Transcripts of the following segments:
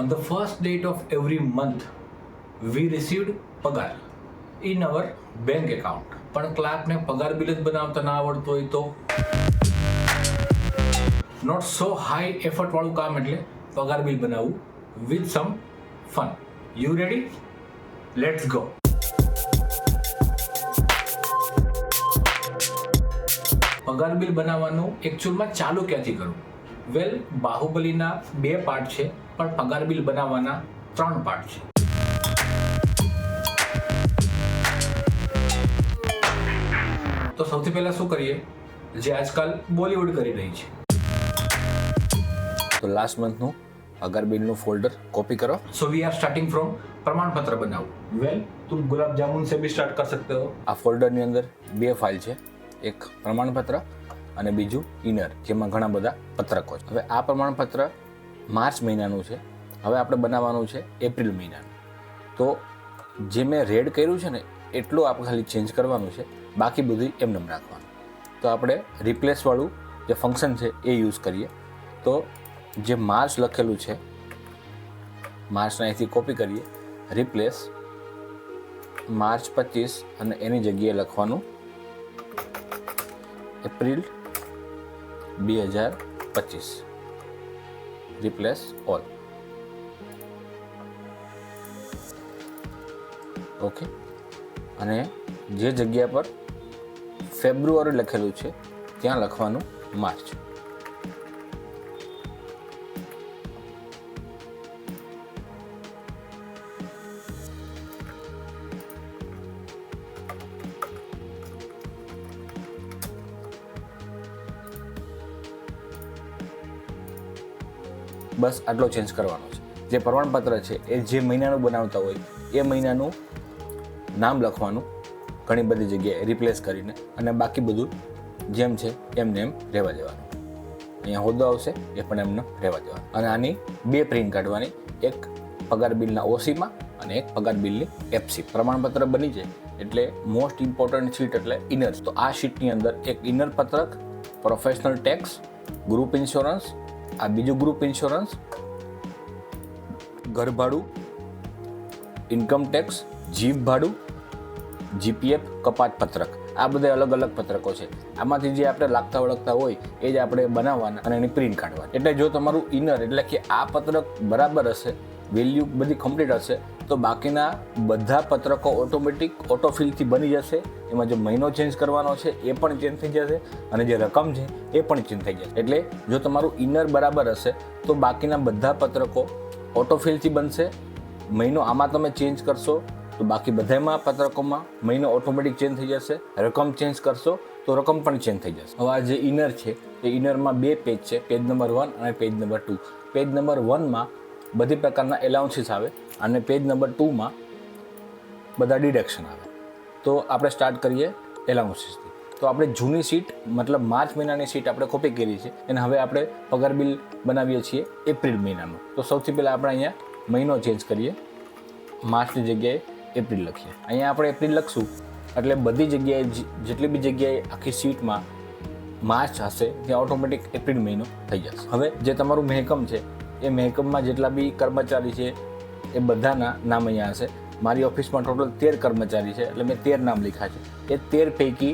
On the first date of every month, we received પગાર in our bank account પણ ક્લાર્કને પગાર bill જ બનાવતા ના આવડતું હોય તો? નોટ સો હાઈ એફર્ટવાળું કામ એટલે પગાર બિલ બનાવવું with some fun you ready let's go પગાર બિલ બનાવવાનું એકચ્યુઅલમાં ચાલુ ક્યાંથી કરું? વેલ બાહુબલીના બે પાર્ટ છે પણ પગાર બિલ બનાવવાના ત્રણ પાર્ટ છે. તો સૌથી પહેલાં શું કરીએ? જે આજકાલ બોલીવુડ કરી રહી છે. તો લાસ્ટ મંથનું અગર બિલનું ફોલ્ડર કોપી કરો. So we are starting from પ્રમાણપત્ર બનાવો. વેલ તું ગુલાબ જામુન સે બી સ્ટાર્ટ કર સકતે હો. આ ફોલ્ડરની અંદર બે ફાઇલ છે. એક પ્રમાણપત્ર અને બીજું ઇનર જેમાં ઘણા બધા પત્રકો છે. હવે આ પ્રમાણપત્ર માર્ચ મહિનાનું છે. હવે આપણે બનાવવાનું છે એપ્રિલ મહિનાનું. તો જે મેં રેડ કર્યું છે ને, એટલું આપણે ખાલી ચેન્જ કરવાનું છે. બાકી બધું એમને રાખવાનું. તો આપણે રિપ્લેસવાળું જે ફંક્શન છે એ યુઝ કરીએ. તો જે માર્ચ લખેલું છે, માર્ચના અહીંથી કોપી કરીએ. રિપ્લેસ માર્ચ પચીસ અને એની જગ્યાએ લખવાનું એપ્રિલ બે હજાર પચીસ. રિપ્લેસ ઓલ ઓકે અને જે જગ્યા પર ફેબ્રુઆરી લખેલું છે, ત્યાં લખવાનું માર્ચ બસ આટલો ચેન્જ કરવાનો છે. જે પ્રમાણપત્ર છે, એ જે મહિનાનું બનાવતા હોય, એ મહિનાનું નામ લખવાનું, ઘણી બધી જગ્યાએ રિપ્લેસ કરીને અને બાકી બધું જેમ છે એમને એમ રહેવા દેવાનું. અહીંયા હોદ્દો આવશે, એ પણ એમને રહેવા દેવાનું. અને આની બે પ્રિન્ટ કાઢવાની, એક પગાર બિલના ઓસીમાં અને એક પગાર બિલની એફસી પ્રમાણપત્ર બની જાય એટલે મોસ્ટ ઇમ્પોર્ટન્ટ શીટ એટલે ઇનર તો આ શીટની અંદર એક ઇનર પત્રક પ્રોફેશનલ ટેક્સ ગ્રુપ ઇન્સ્યોરન્સ આ બીજું ગ્રુપ ઇન્સ્યોરન્સ ઘર ભાડું ઇન્કમ ટેક્સ જીપ ભાડું જીપીએફ કપાત પત્રક. આ બધા અલગ અલગ પત્રકો છે. આમાંથી જે આપણે લાગતા વળગતા હોય, એ જ આપણે બનાવવાના અને એની પ્રિન્ટ કાઢવાની. એટલે જો તમારું ઇનર એટલે કે આ પત્રક બરાબર હશે વેલ્યુ બધી કમ્પ્લીટ હશે. તો બાકીના બધા પત્રકો ઓટોમેટિક ઓટોફિલથી બની જશે. એમાં જે મહિનો ચેન્જ કરવાનો છે, એ પણ ચેન્જ થઈ જશે અને જે રકમ છે, એ પણ ચેન્જ થઈ જશે. એટલે જો તમારું ઇનર બરાબર હશે, તો બાકીના બધા પત્રકો ઓટોફિલથી બનશે. મહિનો આમાં તમે ચેન્જ કરશો, તો બાકી બધામાં પત્રકોમાં મહિનો ઓટોમેટિક ચેન્જ થઈ જશે. રકમ ચેન્જ કરશો, તો રકમ પણ ચેન્જ થઈ જશે. હવે જે ઇનર છે, એ ઇનરમાં બે પેજ છે. પેજ નંબર વન અને page number two page number વનમાં બધી પ્રકારના એલાઉન્સીસ આવે અને પેજ નંબર ટુમાં બધા ડિડક્શન આવે. તો આપણે સ્ટાર્ટ કરીએ એલાઉન્સીસથી તો આપણે જૂની સીટ મતલબ માર્ચ મહિનાની સીટ આપણે કોપી કરી છે. અને હવે આપણે પગાર બિલ બનાવીએ છીએ એપ્રિલ મહિનાનું. તો સૌથી પહેલાં આપણે અહીંયા મહિનો ચેન્જ કરીએ. માર્ચની જગ્યાએ એપ્રિલ લખીએ. અહીંયા આપણે એપ્રિલ લખશું. એટલે બધી જગ્યાએ જેટલી બી જગ્યાએ આખી સીટમાં માર્ચ હશે, ત્યાં ઓટોમેટિક એપ્રિલ મહિનો થઈ જશે. હવે જે તમારું મહેકમ છે એ મહેકમમાં જેટલા બી કર્મચારી છે એ બધાના નામ અહીંયા હશે. મારી ઓફિસમાં ટોટલ તેર કર્મચારી છે એટલે મેં તેર નામ લખ્યા છે. એ તેર પૈકી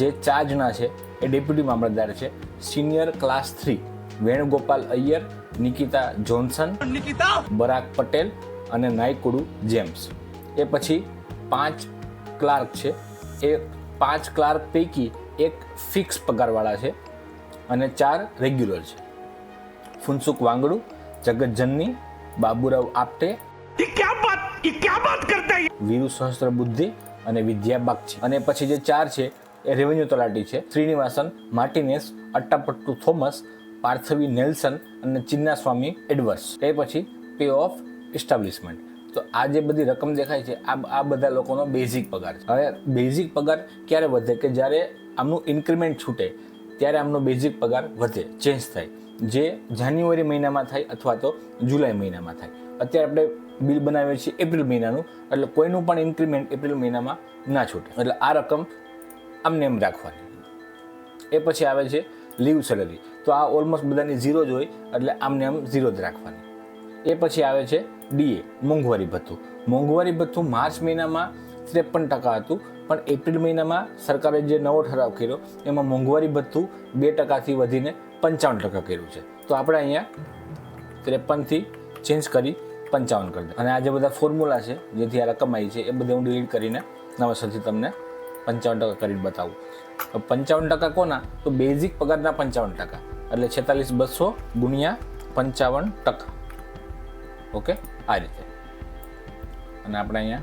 જે ચાર્જના છે એ ડેપ્યુટી મામલતદાર છે. Senior class three Venugopal Iyer Nikita Johnson Barack Patel અને નાયકુડુ જેમ્સ. એ પછી પાંચ ક્લાર્ક છે. એ પાંચ ક્લાર્ક પૈકી એક ફિક્સ પગારવાળા છે અને ચાર રેગ્યુલર છે. ફુનસુક વાંગડુ જગતજનની બાબુરાવ આપટે. વીરુ સહસ્ત્ર બુદ્ધિ અને વિદ્યા બાગચી અને પછી જે ચાર છે એ રેવન્યુ તલાટી છે. Srinivasan Martinez Atapattu Thomas Parthvi Nelson અને ચિન્ના સ્વામી એડવર્સ. એ પછી પે ઓફ ઇસ્ટાબ્લિશમેન્ટ તો આ જે બધી રકમ દેખાય છે આ આ બધા લોકોનો બેઝિક પગાર છે. હવે બેઝિક પગાર ક્યારે વધે? કે જ્યારે આમનું ઇન્ક્રીમેન્ટ છૂટે ત્યારે આમનો બેઝિક પગાર વધે ચેન્જ થાય. જે જાન્યુઆરી મહિનામાં થાય અથવા તો જુલાઈ મહિનામાં થાય. અત્યારે આપણે બિલ બનાવીએ છીએ એપ્રિલ મહિનાનું. એટલે કોઈનું પણ ઇન્ક્રીમેન્ટ એપ્રિલ મહિનામાં ના છૂટે. એટલે આ રકમ આમને એમ રાખવાની. એ પછી આવે છે લીવ સેલરી તો આ ઓલમોસ્ટ બધાની ઝીરો જ હોય, એટલે આમને આમ ઝીરો જ રાખવાની. એ પછી આવે છે ડીએ મોંઘવારી ભથ્થું. મોંઘવારી ભથ્થું માર્ચ મહિનામાં ત્રેપન ટકા હતું, પણ એપ્રિલ મહિનામાં સરકારે જે નવો ઠરાવ કર્યો, એમાં મોંઘવારી ભથ્થું બે ટકાથી વધીને પંચાવન ટકા કર્યું છે. તો આપણે અહીંયા ત્રેપનથી ચેન્જ કરી પંચાવન કરી દે. અને આ જે બધા ફોર્મ્યુલા છે, જેથી આ રકમ આવી છે, એ બધે હું ડિલીટ કરીને નવાસરથી તમને પંચાવન ટકા કરીને બતાવું. તો પંચાવન ટકા કોના? તો બેઝિક પગારના પંચાવન ટકા. એટલે છેતાલીસ બસો ગુણ્યા પંચાવન ટકા. ઓકે? આ રીતે. અને આપણે અહીંયા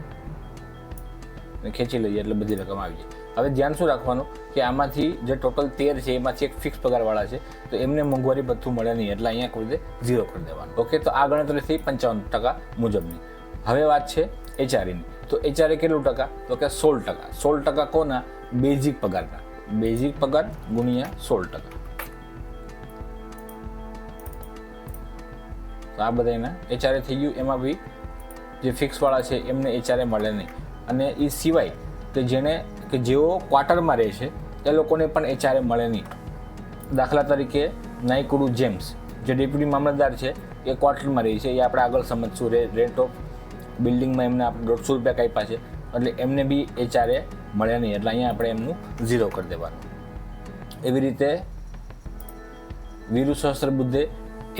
ખેંચી લઈએ એટલે બધી રકમ આવી જાય. હવે ધ્યાન શું રાખવાનું? કે આમાંથી જે ટોટલ તેર છે, એમાંથી એક ફિક્સ પગારવાળા છે, તો એમને મોંઘવારી ભથ્થું મળે નહીં, એટલે અહીંયા કોઈ ઝીરો કરી દેવાનું. ઓકે તો આ ગણતરી થઈ પંચાવન ટકા મુજબની. હવે વાત છે એચઆરએની તો એચઆરએ કેટલું ટકા? તો કે સોળ ટકા. સોળ ટકા કોના? બેઝિક પગારના. બેઝિક પગાર ગુણ્યા સોળ ટકા. તો આ બધા એના એચઆરએ થઈ ગયું. એમાં બી જે ફિક્સવાળા છે, એમને એચઆરએ મળે નહીં. અને એ સિવાય કે જેને કે જેઓ ક્વાર્ટરમાં રહે છે, એ લોકોને પણ એચઆરએ મળે નહીં. દાખલા તરીકે નાયકુડુ જેમ્સ, જે ડેપ્યુટી મામલતદાર છે, એ ક્વાર્ટરમાં રહે છે. એ આપણે આગળ સમજશું રે રેન્ટ ઓફ બિલ્ડિંગમાં એમને આપણે દોઢસો રૂપિયા કાપ્યા છે, એટલે એમને બી એચઆરએ મળે નહીં. એટલે અહીંયા આપણે એમનું ઝીરો કરી દેવાનું. એવી રીતે વીરુ સહસ્ત્ર બુદ્ધે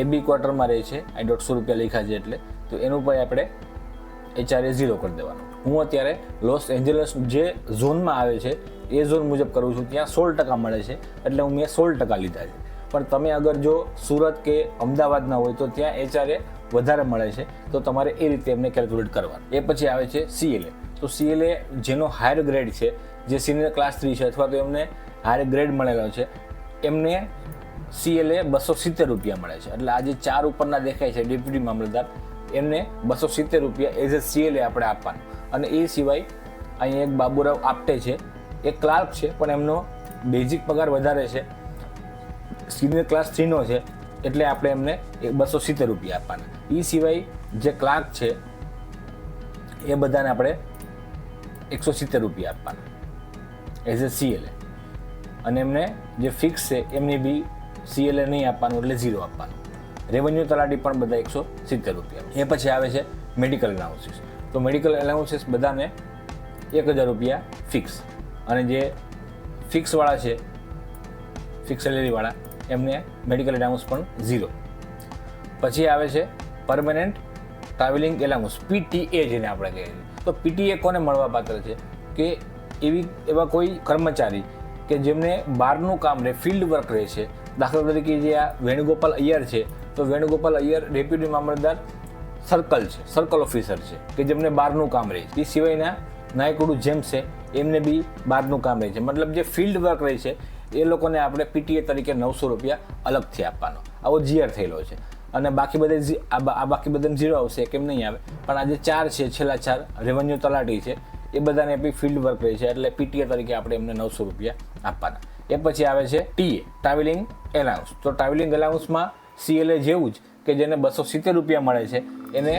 એ બી ક્વાર્ટરમાં રહે છે આ દોઢસો રૂપિયા લખ્યા છે એટલે, તો એનું પણ આપણે એચઆરએ ઝીરો કરી દેવાનું. હું અત્યારે લોસ એન્જલસ જે ઝોનમાં આવે છે, એ ઝોન મુજબ કરું છું. ત્યાં સોળ ટકા મળે છે, એટલે હું મેં સોળ ટકા લીધા છે. પણ તમે અગર જો સુરત કે અમદાવાદના હોય તો ત્યાં એચઆરએ વધારે મળે છે, તો તમારે એ રીતે એમને કેલ્ક્યુલેટ કરવાનું. એ પછી આવે છે સીએલએ તો સીએલએ જેનો હાયર ગ્રેડ છે, જે સિનિયર ક્લાસ થ્રી છે, અથવા તો એમને હાયર ગ્રેડ મળેલો છે, એમને સીએલએ બસો સિત્તેર રૂપિયા મળે છે. એટલે આજે ચાર ઉપરના દેખાય છે, ડેપ્યુટી મામલતદાર, એમને બસો સિત્તેર રૂપિયા એઝ એ સીએલએ આપણે આપવાનું. અને એ સિવાય અહીંયા એક બાબુરાવ આપટે છે. એ ક્લાર્ક છે, પણ એમનો બેઝિક પગાર વધારે છે. સિનિયર ક્લાસ થ્રીનો છે, એટલે આપણે એમને બસો સિત્તેર રૂપિયા આપવાના. એ સિવાય જે ક્લાર્ક છે, એ બધાને આપણે એકસો સિત્તેર રૂપિયા આપવાના. એઝ એ સીએલએ અને એમને જે ફિક્સ છે, એમને બી સીએલએ નહીં આપવાનું, એટલે ઝીરો આપવાનું. રેવન્યુ તલાટી પણ બધા એકસો સિત્તેર રૂપિયા. એ પછી આવે છે મેડિકલ એનાઉન્સીસ તો મેડિકલ એલાઉન્સીસ બધાને એક હજાર રૂપિયા ફિક્સ અને જે ફિક્સવાળા છે ફિક્સ સેલેરીવાળા એમને મેડિકલ એલાઉન્સ પણ ઝીરો પછી આવે છે પરમનન્ટ ટ્રાવેલિંગ એલાઉન્સ પીટીએ જેને આપણે કહીએ છીએ. તો પીટીએ કોને મળવા પાત્ર છે? કે એવી, એવા કોઈ કર્મચારી કે જેમને બહારનું કામ રહે ફિલ્ડ વર્ક રહે છે. દાખલા તરીકે જે આ વેણુગોપાલ અય્યર છે, તો વેણુગોપાલ અય્યર ડેપ્યુટી મામલતદાર સર્કલ છે, સર્કલ ઓફિસર છે, કે જેમને બહારનું કામ રહે છે. એ સિવાયના નાયકુડુ જેમ્સ છે, એમને બી બહારનું કામ રહે છે. મતલબ જે ફિલ્ડ વર્ક રહે છે, એ લોકોને આપણે પીટીએ તરીકે નવસો રૂપિયા અલગથી આપવાનો. આવો જીઆર થયેલો છે. અને બાકી બધે આ બાકી બધાને ઝીરો આવશે કેમ નહીં આવે. પણ આ જે ચાર છે, છેલ્લા ચાર રેવન્યુ તલાટી છે. એ બધાને બી ફિલ્ડ વર્ક રહે છે, એટલે પીટીએ તરીકે આપણે એમને નવસો રૂપિયા આપવાના. એ પછી આવે છે ટીએ ટ્રાવેલિંગ એલાઉન્સ તો ટ્રાવેલિંગ એલાઉન્સમાં સીએલએ જેવું જ કે જેને બસો સિત્તેર રૂપિયા મળે છે, એને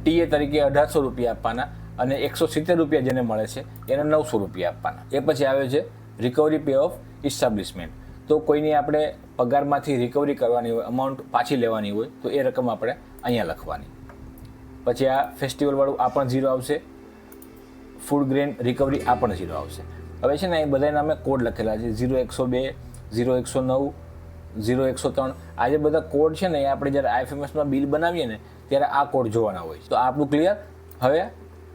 ટીએ તરીકે અઢારસો રૂપિયા આપવાના અને એકસો સિત્તેર રૂપિયા જેને મળે છે, એને નવસો રૂપિયા આપવાના. એ પછી આવે છે રિકવરી પે ઓફ ઇસ્ટાબ્લિશમેન્ટ તો કોઈની આપણે પગારમાંથી રિકવરી કરવાની હોય અમાઉન્ટ પાછી લેવાની હોય, તો એ રકમ આપણે અહીંયા લખવાની. પછી આ ફેસ્ટિવલવાળું આ પણ ઝીરો આવશે. ફૂડ ગ્રેન રિકવરી આ પણ ઝીરો આવશે. હવે છે ને એ બધાના નામે કોડ લખેલા છે ઝીરો એકસો બે ઝીરો એકસો નવ ઝીરો એકસો ત્રણ. આ જે બધા કોડ છે ને, એ આપણે જ્યારે આઈએફએમએસમાં બિલ બનાવીએ ને, ત્યારે આ કોડ જોવાના હોય તો આપણું ક્લિયર હવે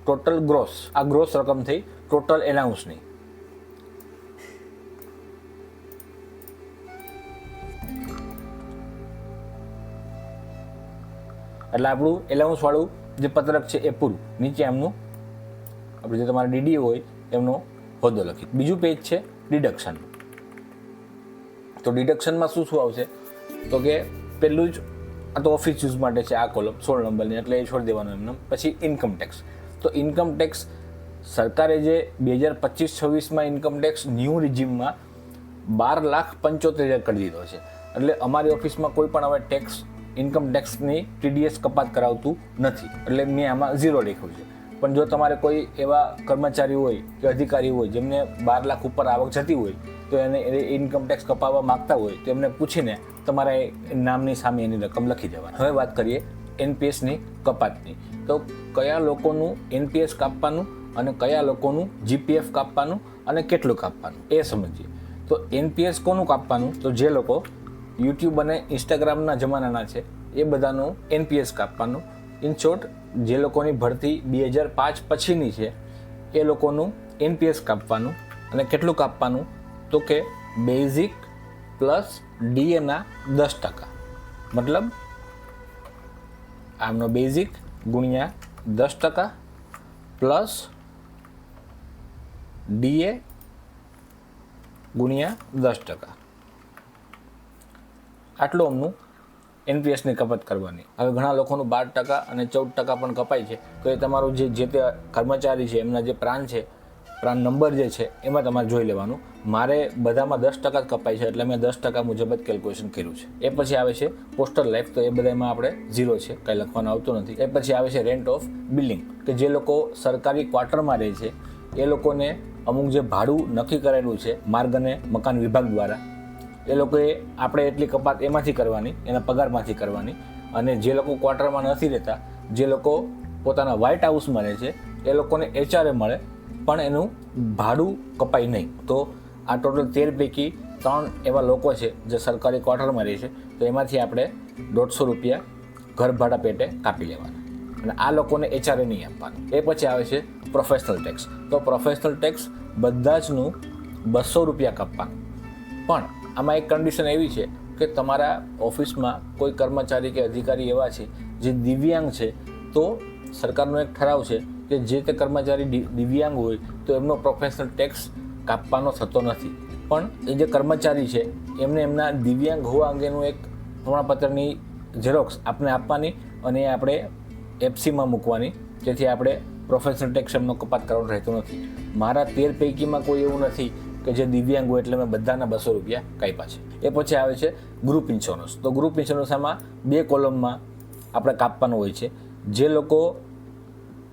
ટોટલ ગ્રોસ આ ગ્રોસ રકમ થઈ ટોટલ એલાઉન્સની એટલે આપણું એલાઉન્સવાળું જે પત્રક છે એ પૂરું. નીચે એમનું, આપણે જે તમારે ડીડી હોય, એમનો હોદ્દો લખી બીજું પેજ છે ડિડક્શન તો ડિડક્શનમાં શું શું આવશે? તો કે પહેલું જ આ તો ઓફિસ યુઝ માટે છે આ કોલમ સોળ નંબરની, એટલે એ છોડી દેવાનું એમને. પછી ઇન્કમ ટેક્સ તો ઇન્કમ ટેક્સ સરકારે જે બે હજાર પચીસ છવ્વીસમાં ઇન્કમ ટેક્સ ન્યૂ રિજિમમાં બાર લાખ પંચોતેર હજાર કરી દીધો છે. એટલે અમારી ઓફિસમાં કોઈ પણ હવે ટેક્સ ઇન્કમ ટેક્સની ટીડીએસ કપાત કરાવતું નથી. એટલે મેં આમાં ઝીરો લખ્યું છે. પણ જો તમારે કોઈ એવા કર્મચારી હોય કે અધિકારી હોય, જેમને બાર લાખ ઉપર આવક જતી હોય, તો એને ઇન્કમ ટેક્સ કપાવવા માગતા હોય, તો એમને પૂછીને તમારા એ નામની સામે એની રકમ લખી દેવાની. હવે વાત કરીએ એનપીએસની કપાતની. તો કયા લોકોનું એનપીએસ કાપવાનું અને કયા લોકોનું જીપીએફ કાપવાનું અને કેટલું કાપવાનું, એ સમજીએ. તો એનપીએસ કોનું કાપવાનું? તો જે લોકો યુટ્યુબ અને ઇન્સ્ટાગ્રામના જમાનાના છે, એ બધાનું એનપીએસ કાપવાનું. ઇન શોર્ટ, જે લોકોની ભરતી બે હજાર પાંચ પછીની છે, એ લોકોનું એનપીએસ કાપવાનું અને કેટલું કાપવાનું? તો કે બેઝિક પ્લસ ડીએના દસ ટકા. મતલબ આમનો બેઝિક ગુણ્યા દસ ટકા પ્લસ ડીએ ગુણ્યા દસ ટકા. આટલું અમનું એનપીએસની કપાત કરવાની. હવે ઘણા લોકોનું બાર ટકા અને ચૌદ ટકા પણ કપાય છે. તો એ તમારું જે જે તે કર્મચારી છે, એમના જે પ્રાણ છે, પ્રાણ નંબર જે છે, એમાં તમારે જોઈ લેવાનું. મારે બધામાં દસ ટકા જ કપાય છે એટલે મેં દસ ટકા મુજબ જ કેલ્ક્યુલેશન કર્યું છે. એ પછી આવે છે પોસ્ટલ લાઈફ તો એ બધામાં આપણે ઝીરો છે. કંઈ લખવાનું આવતું નથી. એ પછી આવે છે રેન્ટ ઓફ બિલ્ડિંગ કે જે લોકો સરકારી ક્વાર્ટરમાં રહે છે, એ લોકોને અમુક જે ભાડું નક્કી કરેલું છે, માર્ગ અને મકાન વિભાગ દ્વારા એ લોકોએ આપણે એટલી કપાત એમાંથી કરવાની, એના પગારમાંથી કરવાની અને જે લોકો ક્વાર્ટરમાં નથી રહેતા, જે લોકો પોતાના વ્હાઇટ હાઉસમાં રહે છે, એ લોકોને એચઆરએ મળે, પણ એનું ભાડું કપાય નહીં. તો આ ટોટલ તેર પૈકી ત્રણ એવા લોકો છે જે સરકારી ક્વાર્ટરમાં રહે છે, તો એમાંથી આપણે દોઢસો રૂપિયા ઘર ભાડા પેટે કાપી લેવાના અને આ લોકોને એચઆરએ નહીં આપવાનું. એ પછી આવે છે પ્રોફેશનલ ટેક્સ તો પ્રોફેશનલ ટેક્સ બધા જનું બસો રૂપિયા કાપવાનું. પણ આમાં એક કન્ડિશન એવી છે કે તમારા ઓફિસમાં કોઈ કર્મચારી કે અધિકારી એવા છે જે દિવ્યાંગ છે, તો સરકારનો એક ઠરાવ છે કે જે તે કર્મચારી દિવ્યાંગ હોય તો એમનો પ્રોફેશનલ ટેક્સ કાપવાનો થતો નથી. પણ એ જે કર્મચારી છે, એમને એમના દિવ્યાંગ હોવા અંગેનું એક પ્રમાણપત્રની ઝેરોક્સ આપણે આપવાની અને આપણે એફસીમાં મૂકવાની, જેથી આપણે પ્રોફેશનલ ટેક્સ એમનો કપાત કરવાનો રહેતો નથી. મારા તેર પૈકીમાં કોઈ એવું નથી કે જે દિવ્યાંગ હોય એટલે મેં બધાના બસો રૂપિયા કાપ્યા છે. એ પછી આવે છે ગ્રુપ ઇન્સ્યોરન્સ તો ગ્રુપ ઇન્સ્યોરન્સમાં બે કોલમમાં આપણે કાપવાનું હોય છે. જે લોકો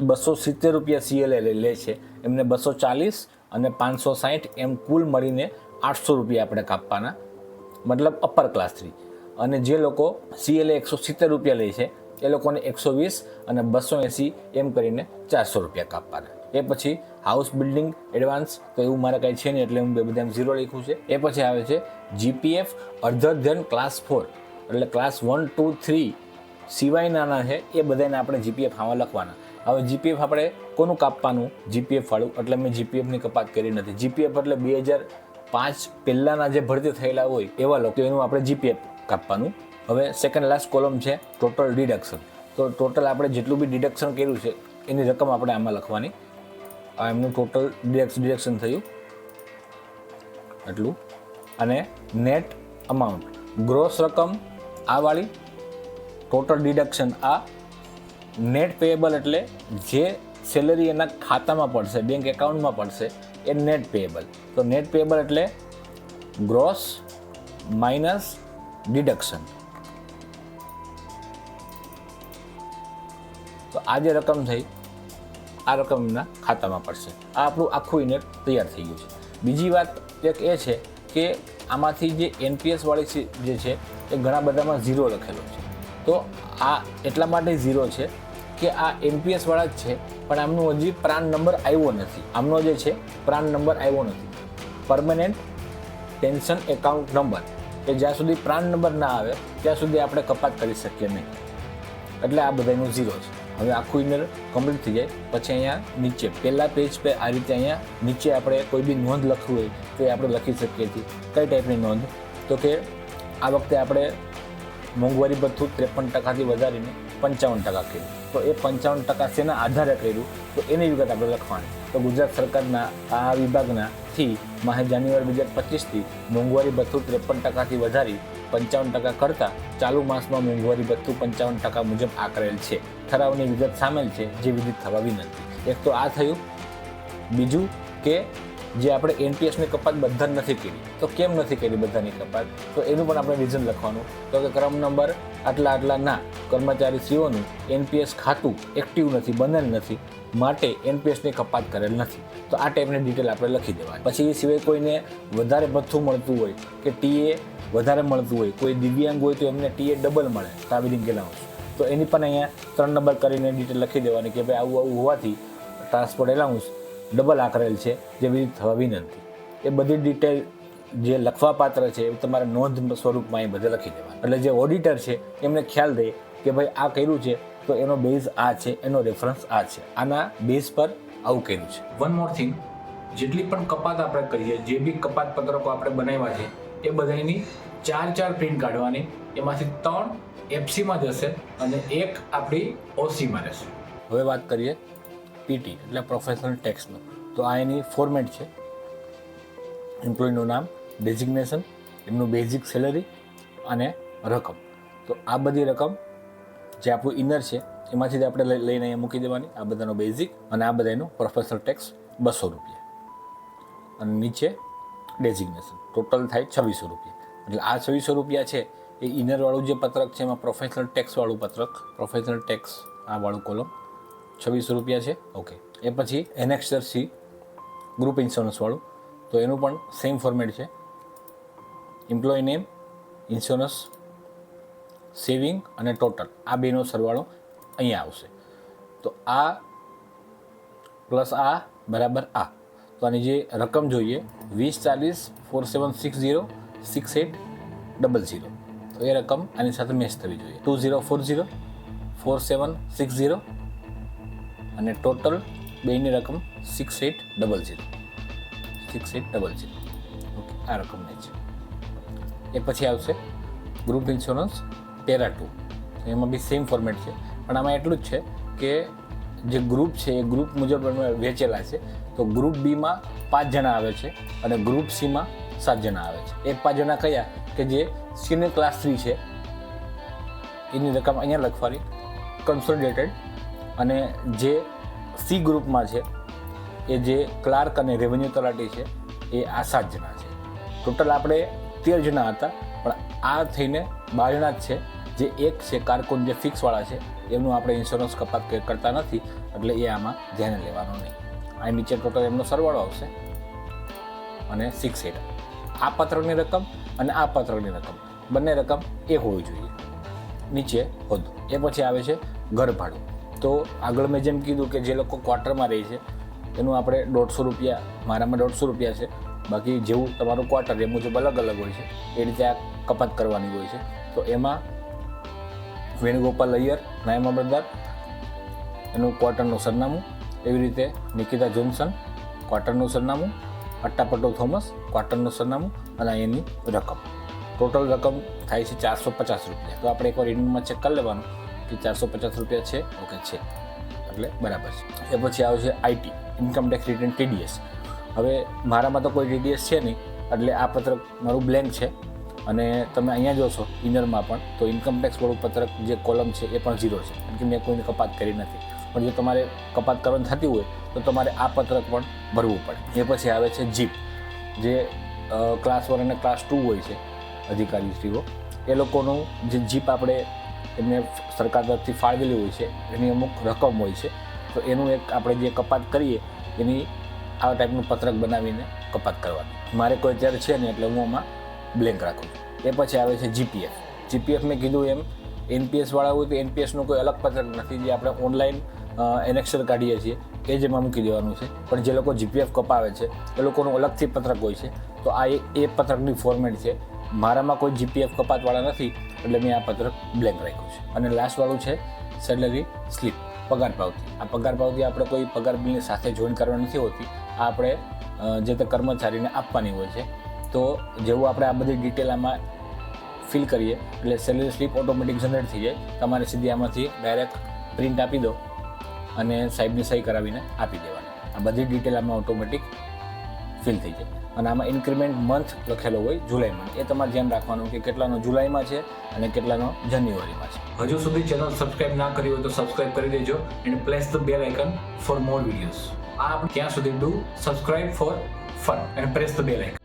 બસો સિત્તેર રૂપિયા સીએલએ લે છે, એમને બસો ચાલીસ અને પાંચસો સાહીઠ એમ કુલ મળીને આઠસો રૂપિયા આપણે કાપવાના. મતલબ અપર ક્લાસ થ્રી અને જે લોકો સીએલએ એકસો સિત્તેર રૂપિયા લે છે, એ લોકોને એકસો વીસ અને બસો એંસી એમ કરીને ચારસો રૂપિયા કાપવાના. એ પછી હાઉસ બિલ્ડિંગ એડવાન્સ તો એવું મારે કાંઈ છે નહીં, એટલે હું બે બધા ઝીરો લખ્યું છે. એ પછી આવે છે જીપીએફ અડધર ધન ક્લાસ ફોર એટલે ક્લાસ વન ટુ થ્રી સિવાયના છે, એ બધાને આપણે જીપીએફ આમાં લખવાના. હવે જીપીએફ આપણે કોનું કાપવાનું? જીપીએફ વાળું. એટલે મેં જીપીએફની કપાત કરી નથી. જીપીએફ એટલે બે હજાર પાંચ પહેલાંના જે ભરતી થયેલા હોય, એવા લોકો એનું આપણે જીપીએફ કાપવાનું. હવે સેકન્ડ લાસ્ટ કોલમ છે ટોટલ ડિડક્શન તો ટોટલ આપણે જેટલું બી ડિડક્શન કર્યું છે, એની રકમ આપણે આમાં લખવાની. આ એમનું ટોટલ ડિડક્શન થયું. એટલું. અને નેટ અમાઉન્ટ ગ્રોસ રકમ આ વાળી ટોટલ ડિડક્શન આ નેટ પેએબલ એટલે જે સેલરી એના ખાતામાં પડશે બેંક એકાઉન્ટમાં પડશે, એ નેટ પેએબલ તો નેટ પેએબલ એટલે ગ્રોસ માઇનસ ડિડક્શન તો આ જે રકમ થઈ આ રકમ એમના ખાતામાં પડશે. આ આપણું આખું યુનિટ તૈયાર થઈ ગયું છે. બીજી વાત એક એ છે કે આમાંથી જે એનપીએસ વાળી જે છે એ ઘણા બધામાં ઝીરો લખેલો છે. તો આ એટલા માટે ઝીરો છે કે આ એનપીએસ વાળા જ છે, પણ આમનો હજી પ્રાન નંબર આવ્યો નથી. આમનો જે છે પ્રાન નંબર આવ્યો નથી. પરમનેન્ટ પેન્શન એકાઉન્ટ નંબર કે જ્યાં સુધી પ્રાન નંબર ના આવે, ત્યાં સુધી આપણે કપાત કરી શકીએ નહીં. એટલે આ બધાનું ઝીરો છે. હવે આખું ઈમેલ કમ્પ્લીટ થઈ જાય. પછી અહીંયા નીચે, પહેલા પેજ પર આ રીતે અહીંયા નીચે આપણે કોઈ બી નોંધ લખવી હોય તો એ આપણે લખી શકીએ છીએ. કઈ ટાઈપની નોંધ? તો કે આ વખતે આપણે મોંઘવારી ભથ્થું ત્રેપન ટકાથી વધારીને પંચાવન ટકા કર્યું. તો એ પંચાવન ટકા શેના આધારે કર્યું? તો એની વિગત આપણે લખવાની. તો ગુજરાત સરકારના આ વિભાગનાથી માહે જાન્યુઆરી બે હજાર પચીસથી મોંઘવારી ભથ્થું ત્રેપન ટકાથી વધારી પંચાવન ટકા કરતાં ચાલુ માસમાં મોંઘવારી ભથ્થું પંચાવન ટકા મુજબ આકરેલ છે. ઠરાવની વિગત સામેલ છે, જે વિદિત થવા વિનંતી. એક તો આ થયું. બીજું કે જે આપણે એનપીએસની કપાત બધા નથી કરી. તો કેમ નથી કરી બધાની કપાત? તો એનું પણ આપણે રીઝન લખવાનું. તો કે ક્રમ નંબર આટલા આટલા ના. કર્મચારીશ્રીઓનું એનપીએસ ખાતું એક્ટિવ નથી, બનેલ નથી. માટે એનપીએસની કપાત કરેલ નથી. તો આ ટાઈપની ડિટેલ આપણે લખી દેવાય પછી એ સિવાય કોઈને વધારે ભથ્થું મળતું હોય કે ટીએ વધારે મળતું હોય, કોઈ દિવ્યાંગ હોય તો એમને ટીએ ડબલ મળે ટ્રાવેલિંગ એલાઉન્સ તો એની પણ અહીંયા ત્રણ નંબર કરીને ડિટેલ લખી દેવાની કે ભાઈ આવું આવું હોવાથી ટ્રાન્સપોર્ટ એલાઉન્સ ડબલ આકરેલ છે જે વિરુદ્ધ થવા વિનંતી. એ બધી ડિટેલ જે લખવા પાત્ર છે એ તમારે નોંધ સ્વરૂપમાં એ બધે લખી દેવાનું. એટલે જે ઓડિટર છે એમને ખ્યાલ રહે કે ભાઈ આ કર્યું છે તો એનો બેઝ આ છે એનો રેફરન્સ આ છે. આના બેઝ પર આવું કર્યું છે. વન મોર થિંગ જેટલી પણ કપાત આપણે કરીએ જે બી કપાત પત્રકો આપણે બનાવ્યા છે એ બધાની ચાર ચાર પ્રિન્ટ કાઢવાની એમાંથી ત્રણ એફસીમાં જશે અને એક આપણી ઓસીમાં રહેશે. હવે વાત કરીએ પીટી એટલે પ્રોફેશનલ ટેક્સનું તો આ એની ફોર્મેટ છે. એમ્પ્લોયનું નામ ડેઝિગ્નેશન એમનું બેઝિક સેલરી અને રકમ. તો આ બધી રકમ જે આપણું ઇનર છે, એમાંથી જ આપણે લઈ- લઈને અહીંયા મૂકી દેવાની. આ બધાનો બેઝિક અને આ બધાનો પ્રોફેશનલ ટેક્સ બસો રૂપિયા. અને નીચે ડેઝિગ્નેશન ટોટલ થાય છવ્વીસો રૂપિયા. એટલે આ છવ્વીસો રૂપિયા છે એ ઇનરવાળું જે પત્રક છે, એમાં પ્રોફેશનલ ટેક્સવાળું પત્રક. પ્રોફેશનલ ટેક્સ આ વાળું કોલમ છવ્વીસો રૂપિયા છે. ઓકે એ પછી એનેક્સર સી ગ્રુપ ઇન્સ્યોરન્સવાળું તો એનું પણ સેમ ફોર્મેટ છે. એમ્પ્લોય નેમ ઇન્સ્યોરન્સ સેવિંગ અને ટોટલ આ બેનો સરવાળો અહીંયા આવશે. તો આ પ્લસ આ બરાબર આ. તો આની જે રકમ જોઈએ, વીસ ચાલીસ four seven six zero six eight double zero તો એ રકમ આની સાથે મેચ થવી જોઈએ. Two zero four zero four seven six zero અને ટોટલ બેની રકમ six eight double zero six eight double zero okay આ રકમની છે. એ પછી આવશે ગ્રુપ ઇન્સ્યોરન્સ પેરા ટુ એમાં બી સેમ ફોર્મેટ છે. પણ આમાં એટલું જ છે કે જે ગ્રુપ છે, એ ગ્રુપ મુજબ વેચેલા છે. તો ગ્રુપ બીમાં પાંચ જણા આવે છે અને ગ્રુપ સીમાં સાત જણા આવે છે. એ પાંચ જણા કયા? કે જે સિનિયર ક્લાસ થ્રી છે. એની રકમ અહીંયા લખવાની. કન્સોલિડેટેડ અને જે સી ગ્રુપમાં છે, એ જે ક્લાર્ક અને રેવન્યુ તલાટી છે, એ આ સાત જણા છે. ટોટલ આપણે તેર જણા હતા, પણ આ થઈને બાર જણા જ છે. જે એક છે કારકુન જે ફિક્સવાળા છે, એમનું આપણે ઇન્સ્યોરન્સ કપાત કરતા નથી, એટલે એ આમાં ધ્યાન લેવાનું નહીં. આ નીચે ટોટલ એમનો સરવાળો આવશે. અને સિક્સ એટ આ પત્રકની રકમ અને આ પત્રકની રકમ. બંને રકમ એક હોવી જોઈએ. નીચે હોદ્દો. એ પછી આવે છે ઘર ભાડું તો આગળ મેં જેમ કીધું કે જે લોકો ક્વાર્ટરમાં રહે છે, એનું આપણે દોઢસો રૂપિયા, મારામાં દોઢસો રૂપિયા છે. બાકી જેવું તમારું ક્વાર્ટર એ મુજબ અલગ અલગ હોય છે, એ રીતે આ કપાત કરવાની હોય છે. તો એમાં વેણુગોપાલ અય્યર નાયમ અમરદાર એનું ક્વાર્ટરનું સરનામું, એવી રીતે નિકિતા જોન્સન ક્વાર્ટરનું સરનામું અટ્ટાપટ્ટો થોમસ ક્વાર્ટરનું સરનામું અને એની રકમ. ટોટલ રકમ થાય છે ચારસો પચાસ રૂપિયા. તો આપણે એકવાર ઇન્ડમાં ચેક કરી લેવાનું. કે ચારસો પચાસ રૂપિયા છે. ઓકે, છે. એટલે બરાબર છે. એ પછી આવે છે IT income tax return TDS હવે મારામાં તો કોઈ ટીડીએસ છે નહીં, એટલે આ પત્રક મારું બ્લેન્ક છે. અને તમે અહીંયા જોશો ઇનરમાં પણ, તો ઇન્કમ ટેક્સ વાળું પત્રક જે કોલમ છે એ પણ ઝીરો છે. કારણ કે મેં કોઈને કપાત કરી નથી. પણ જો તમારે કપાત કરવાની થતી હોય, તો તમારે આ પત્રક પણ ભરવું પડે. એ પછી આવે છે જીપ જે ક્લાસ વન અને ક્લાસ ટુ હોય છે, અધિકારીશ્રીઓ. એ લોકોનું જે જીપ આપણે એમને સરકાર તરફથી ફાળવેલી હોય છે, એની અમુક રકમ હોય છે, તો એનું એક આપણે જે કપાત કરીએ, એની આ ટાઈપનું પત્રક બનાવીને કપાત કરવાની. મારે કોઈ અત્યારે છે ને એટલે હું આમાં બ્લેન્ક રાખું એ પછી આવે છે જીપીએફ જીપીએફ મેં કીધું એમ એનપીએસ વાળા હોય તો એનપીએસનું કોઈ અલગ પત્રક નથી, જે આપણે ઓનલાઈન એનેક્સર કાઢીએ છીએ, એ જ એમાં મૂકી દેવાનું છે. પણ જે લોકો જીપીએફ કપાવે છે, એ લોકોનું અલગથી પત્રક હોય છે, તો આ એ પત્રકની ફોર્મેટ છે. મારામાં કોઈ જીપીએફ કપાતવાળા નથી, એટલે મેં આ પત્રક બ્લેન્ક રાખ્યું છે. અને લાસ્ટવાળું છે સેલરી સ્લીપ પગાર પાવતી. આ પગાર પાવતી આપણે કોઈ પગાર બિલની સાથે જોઈન કરવાની નથી હોતી. આ આપણે જે તે કર્મચારીને આપવાની હોય છે. તો જેવું આપણે આ બધી ડિટેલ આમાં ફિલ કરીએ, એટલે સેલરી સ્લીપ ઓટોમેટિક જનરેટ થઈ જાય. તમારે સીધી આમાંથી ડાયરેક્ટ પ્રિન્ટ આપી દો અને સાહેબની સહી કરાવીને આપી દેવાની. આ બધી ડિટેલ આમાં ઓટોમેટિક ફિલ થઈ જાય. અને આમાં ઇન્ક્રીમેન્ટ મંથ લખેલો હોય જુલાઈમાં. એ તમારે ધ્યાન રાખવાનું કે કેટલાનો જુલાઈમાં છે અને કેટલાનો જાન્યુઆરીમાં છે. હજુ સુધી ચેનલ સબસ્ક્રાઇબ ના કરી હોય તો સબસ્ક્રાઇબ કરી દેજો and place the bell icon for more videos આ ત્યાં સુધી do subscribe for fun and press the bell icon